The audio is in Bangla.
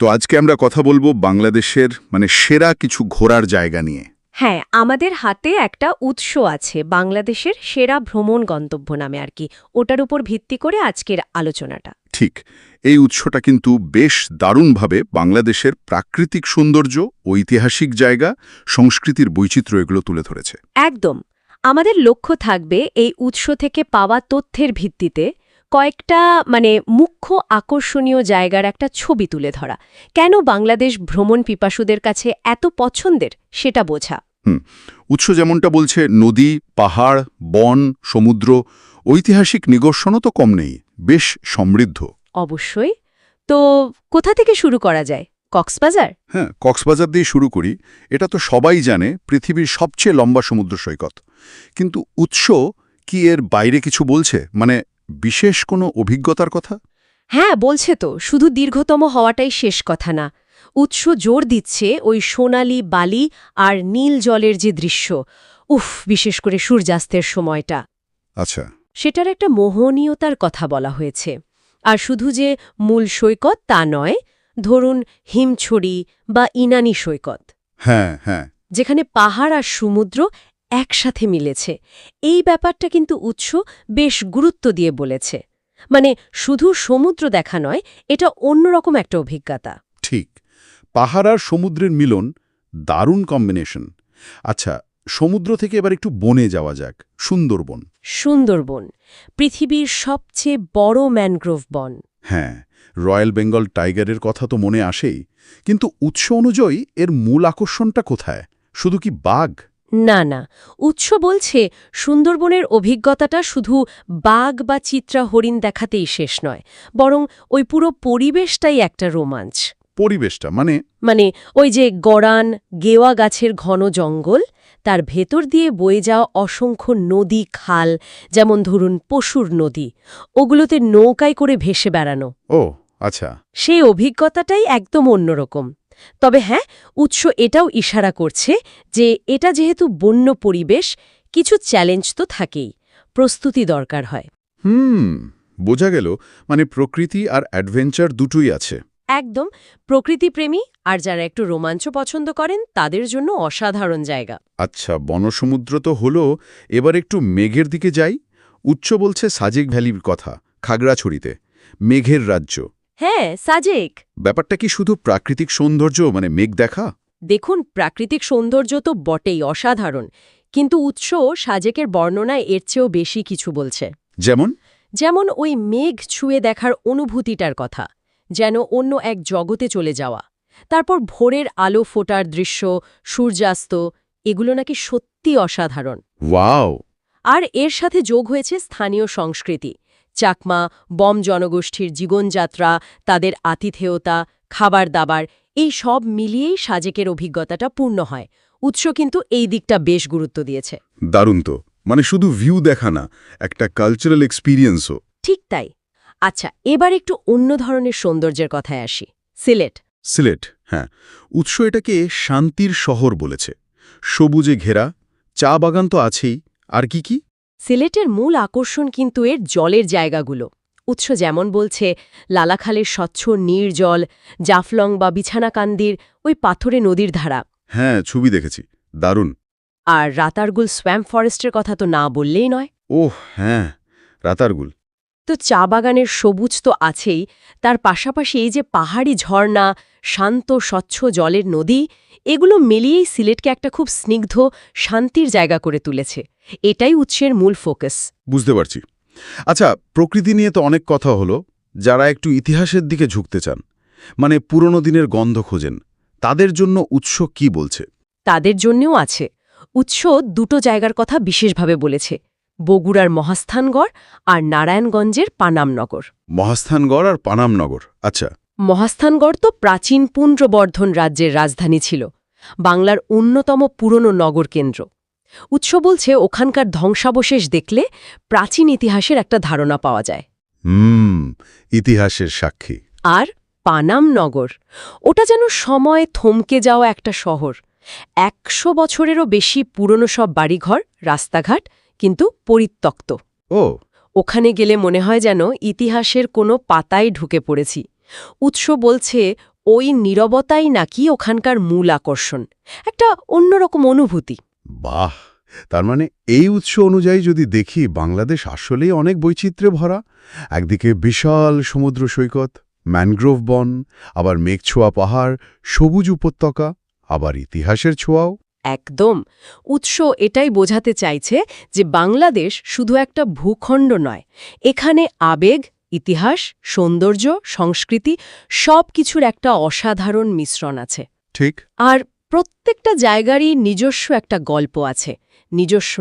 তো আজকে আমরা কথা বলব বাংলাদেশের মানে সেরা কিছু ঘোরার জায়গা নিয়ে। হ্যাঁ আমাদের হাতে একটা উৎস আছে বাংলাদেশের সেরা ভ্রমণ গন্তব্য নামে আর কি। ওটার উপর ভিত্তি করে আজকের আলোচনাটা। ঠিক এই উৎসটা কিন্তু বেশ দারুণভাবে বাংলাদেশের প্রাকৃতিক সৌন্দর্য ঐতিহাসিক জায়গা সংস্কৃতির বৈচিত্র্য এগুলো তুলে ধরেছে। একদম। আমাদের লক্ষ্য থাকবে এই উৎস থেকে পাওয়া তথ্যের ভিত্তিতে কয়েকটা মানে মুখ্য আকর্ষণীয় জায়গার একটা ছবি তুলে ধরা। কেন বাংলাদেশ ভ্রমণ পিপাসুদের কাছে এত পছন্দের সেটা বোঝা। উৎস যেমনটা বলছে নদী পাহাড় বন সমুদ্র ঐতিহাসিক নিদর্শনও তো কম নেই বেশ সমৃদ্ধ। অবশ্যই। তো কোথা থেকে শুরু করা যায়? কক্সবাজার? হ্যাঁ কক্সবাজার দিয়ে শুরু করি। এটা তো সবাই জানে পৃথিবীর সবচেয়ে লম্বা সমুদ্র সৈকত। কিন্তু উৎস কি এর বাইরে কিছু বলছে? মানে বিশেষ কোনো অভিজ্ঞতার কথা? হ্যাঁ বলছে তো শুধু দীর্ঘতম হওয়াটাই শেষ কথা না। উৎস জোর দিচ্ছে ওই সোনালি বালি আর নীল জলের যে দৃশ্য। উফ বিশেষ করে সূর্যাস্তের সময়টা। আচ্ছা। সেটার একটা মোহনীয়তার কথা বলা হয়েছে। আর শুধু যে মূল সৈকত তা নয় ধরুন হিমছড়ি বা ইনানি সৈকত। হ্যাঁ হ্যাঁ। যেখানে পাহাড় আর সমুদ্র একসাথে মিলেছে। এই ব্যাপারটা কিন্তু উৎস বেশ গুরুত্ব দিয়ে বলেছে। মানে শুধু সমুদ্র দেখা নয় এটা অন্যরকম একটা অভিজ্ঞতা। ঠিক। পাহাড় আর সমুদ্রের মিলন দারুণ কম্বিনেশন আচ্ছা সমুদ্র থেকে এবার একটু বনে যাওয়া যাক সুন্দরবন। সুন্দরবন পৃথিবীর সবচেয়ে বড় ম্যানগ্রোভ বন। হ্যাঁ রয়্যাল বেঙ্গল টাইগারের কথা তো মনে আসেই কিন্তু উৎস অনুযায়ী এর মূল আকর্ষণটা কোথায়? শুধু কি বাঘ? না না। উৎস বলছে সুন্দরবনের অভিজ্ঞতাটা শুধু বাঘ বা চিত্রা হরিণ দেখাতেই শেষ নয় বরং ওই পুরো পরিবেশটাই একটা রোমাঞ্চ। পরিবেশটা মানে? মানে ওই যে গড়ান গেওয়া গাছের ঘন জঙ্গল তার ভেতর দিয়ে বয়ে যাওয়া অসংখ্য নদী খাল যেমন ধরুন পশুর নদী ওগুলোতে নৌকায় করে ভেসে বেড়ানো। ও আচ্ছা। সেই অভিজ্ঞতাটাই একদম অন্যরকম। তবে হ্যাঁ উৎস এটাও ইশারা করছে যে এটা যেহেতু বন্য পরিবেশ কিছু চ্যালেঞ্জ তো থাকেই প্রস্তুতি দরকার হয়। হুম বোঝা গেল মানে প্রকৃতি আর অ্যাডভেঞ্চার দুটোই আছে। একদম প্রকৃতিপ্রেমী আর যারা একটু রোমাঞ্চ পছন্দ করেন তাদের জন্য অসাধারণ জায়গা। আচ্ছা বনসমুদ্র তো হলো এবার একটু মেঘের দিকে যাই। উচ্চ বলছে সাজেক ভ্যালির কথা খাগড়াছড়িতে মেঘের রাজ্য। হ্যাঁ সাজেক। ব্যাপারটা কি শুধু প্রাকৃতিক সৌন্দর্য মানে মেঘ দেখা? দেখুন প্রাকৃতিক সৌন্দর্য তো বটেই অসাধারণ। কিন্তু উৎস সাজেকের বর্ণনায় এর চেয়েও বেশি কিছু বলছে। যেমন? যেমন ওই মেঘ ছুঁয়ে দেখার অনুভূতিটার কথা যেন অন্য এক জগতে চলে যাওয়া। তারপর ভোরের আলো ফোটার দৃশ্য সূর্যাস্ত এগুলো নাকি সত্যি অসাধারণ। ওয়াও! আর এর সাথে যোগ হয়েছে স্থানীয় সংস্কৃতি চাকমা বম জনগোষ্ঠীর জীবনযাত্রা তাদের আতিথেয়তা খাবার দাবার এই সব মিলিয়েই সাজেকের অভিজ্ঞতাটা পূর্ণ হয়। উৎস কিন্তু এই দিকটা বেশ গুরুত্ব দিয়েছে। দারুণ তো। মানে শুধু ভিউ দেখা না একটা কালচারাল এক্সপিরিয়েন্সও ঠিক তাই। আচ্ছা এবার একটু অন্য ধরনের সৌন্দর্যের কথায় আসি। সিলেট। সিলেট হ্যাঁ। উৎস এটাকে শান্তির শহর বলেছে। সবুজে ঘেরা চা বাগান তো আছেই আর কি কি? সিলেটের মূল আকর্ষণ কিন্তু এর জলের জায়গাগুলো। উৎস যেমন বলছে লালাখালের স্বচ্ছ নির্জল জাফলং বা বিছানাকান্দির ওই পাথরে নদীর ধারা। হ্যাঁ ছবি দেখেছি। দারুণ। আর রাতারগুল সোয়াম্প ফরেস্টের কথা তো না বললেই নয়। ওহ হ্যাঁ রাতারগুল। তো চা বাগানের সবুজ তো আছেই তার পাশাপাশি এই যে পাহাড়ি ঝর্ণা শান্ত স্বচ্ছ জলের নদী এগুলো মিলিয়েই সিলেটকে একটা খুব স্নিগ্ধ শান্তির জায়গা করে তুলেছে। এটাই উৎসের মূল ফোকাস। বুঝতে পারছি। আচ্ছা প্রকৃতি নিয়ে তো অনেক কথা হলো যারা একটু ইতিহাসের দিকে ঝুঁকতে চান মানে পুরনো দিনের গন্ধ খোঁজেন তাদের জন্য উৎস কি বলছে? তাদের জন্যও আছে। উৎস দুটো জায়গার কথা বিশেষভাবে বলেছে বগুড়ার মহাস্থানগড় আর নারায়ণগঞ্জের পানামনগর। মহাস্থানগড় আর পানামনগর আচ্ছা। মহাস্থানগড় তো প্রাচীন পুণ্ড্রবর্ধন রাজ্যের রাজধানী ছিল বাংলার অন্যতম পুরনো নগর কেন্দ্র। উৎস বলছে ওখানকার ধ্বংসাবশেষ দেখলে প্রাচীন ইতিহাসের একটা ধারণা পাওয়া যায়। হুম ইতিহাসের সাক্ষী। আর পানাম নগর। ওটা যেন সময়ে থমকে যাওয়া একটা শহর। একশো বছরেরও বেশি পুরনো সব বাড়িঘর রাস্তাঘাট কিন্তু পরিত্যক্ত। ও। ওখানে গেলে মনে হয় যেন ইতিহাসের কোনো পাতায় ঢুকে পড়েছি। উৎস বলছে ওই নীরবতাই নাকি ওখানকার মূল আকর্ষণ। একটা অন্যরকম অনুভূতি। বাহ! তার মানে এই উৎস অনুযায়ী যদি দেখি বাংলাদেশ আসলেই অনেক বৈচিত্র্যে ভরা। একদিকে বিশাল সমুদ্র সৈকত ম্যানগ্রোভ বন আবার মেঘছোয়া পাহাড় সবুজ উপত্যকা আবার ইতিহাসের ছোঁয়াও। একদম! উৎস এটাই বোঝাতে চাইছে যে বাংলাদেশ শুধু একটা ভূখণ্ড নয়। এখানে আবেগ ইতিহাস সৌন্দর্য সংস্কৃতি সব কিছুর একটা অসাধারণ মিশ্রণ আছে। ঠিক। আর প্রত্যেকটা জায়গারই নিজস্ব একটা গল্প আছে নিজস্ব